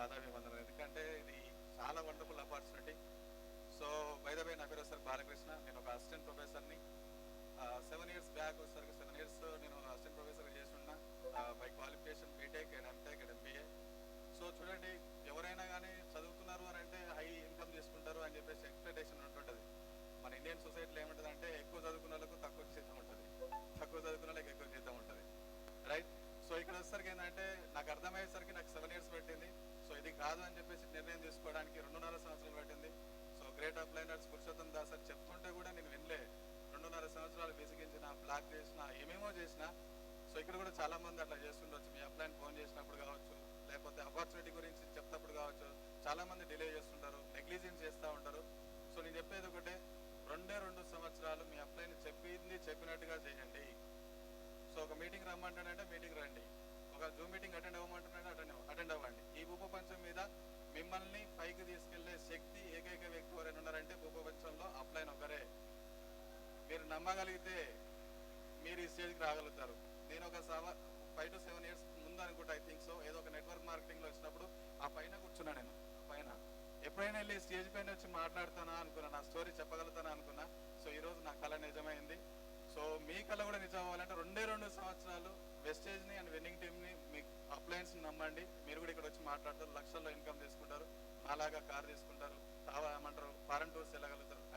పాదాభివందనం ఎందుకంటే ఇది చాలా వండర్ఫుల్ ఆపర్చునిటీ సో బైదవే నా పేరు సార్ బాలకృష్ణ. నేను ఒక అసిస్టెంట్ ప్రొఫెసర్ని సెవెన్ ఇయర్స్ బ్యాక్ వచ్చేసరికి సెవెన్ ఇయర్స్ నేను అసిస్టెంట్ ప్రొఫెసర్ చేస్తున్నా by qualification BTech and MTech and MBA so చూడండి ఎవరైనా కానీ చదువుకున్నారు అని అంటే హై ఇన్కమ్ చేసుకుంటారు అని చెప్పేసి ఎక్స్పెక్టేషన్ ఉంటుంటుంది మన ఇండియన్ సొసైటీలో ఏముంటుంది అంటే ఎక్కువ చదువుకున్న వాళ్ళకు తక్కువ జీతం ఉంటుంది. తక్కువ చదువుకున్న వాళ్ళకి ఎక్కువ జీతం ఉంటుంది. రైట్ సో ఇక్కడ వచ్చేసరికి ఏంటంటే నాకు అర్థమయ్యేసరికి నాకు సెవెన్ ఇయర్స్ పెట్టింది. కాదు అని చెప్పేసి నిర్ణయం తీసుకోవడానికి రెండున్నర సంవత్సరాలు పట్టింది. సో గ్రేట్ అప్లైనర్స్ పురుషోత్తం దాస్ అని చెప్తుంటే కూడా నేను వినలే. రెండున్నర సంవత్సరాలు విసిగించిన బ్లాక్ చేసిన ఏమేమో చేసిన. సో ఇక్కడ కూడా చాలా మంది అట్లా చేస్తుండొచ్చు. మీ అప్లైన్ ఫోన్ చేసినప్పుడు కావచ్చు లేకపోతే ఆపర్చునిటీ గురించి చెప్తప్పుడు కావచ్చు చాలా మంది డిలే చేస్తుంటారు నెగ్లిజెన్స్ చేస్తూ ఉంటారు. సో నేను చెప్పేది ఒకటే రెండే రెండు సంవత్సరాలు మీ అప్లైని చెప్పింది చెప్పినట్టుగా చేయండి. సో ఒక మీటింగ్ రమ్మంటానంటే మీటింగ్ రండి. ఒక జూమ్ మీటింగ్ అటెండ్ అవ్వమంటున్నాడు అటెండ్ అటెండ్ అవ్వండి. ఈ ఉపపంచం మీద మిమ్మల్ని పైకి తీసుకెళ్ళే శక్తి ఏకైక వ్యక్తి ఎవరైనా ఉన్నారంటే ఉపపంచంలో అప్లైన్ ఒకరే మీరు నమ్మగలిగితే మీరు ఈ స్టేజ్కి రాగలుగుతారు. నేను ఒక సవ ఫైవ్ టు సెవెన్ ఇయర్స్ ముందు అనుకుంటా ఐ థింక్ సో ఏదో ఒక నెట్వర్క్ మార్కెటింగ్లో వచ్చినప్పుడు ఆ పైన కూర్చున్నా నేను. ఆ పైన. ఎప్పుడైనా వెళ్ళి స్టేజ్ పైన వచ్చి మాట్లాడుతానా అనుకున్నా నా స్టోరీ చెప్పగలుగుతానా అనుకున్నా సో ఈ రోజు నా కళ నిజమైంది. సో మీ కళ కూడా నిజం అవ్వాలంటే రెండే రెండు సంవత్సరాలు వెస్టేజ్ని అండ్ విన్నింగ్ టీమ్ని మీ రండి మీరు కూడా ఇక్కడ వచ్చి మాట్లాడతారు. లక్షల్లో ఇన్కమ్ తీసుకుంటారు. అలాగా కార్ తీసుకుంటారు. తావా ఏమంటారు? Foreign tours వెళ్ళగలుగుతారు.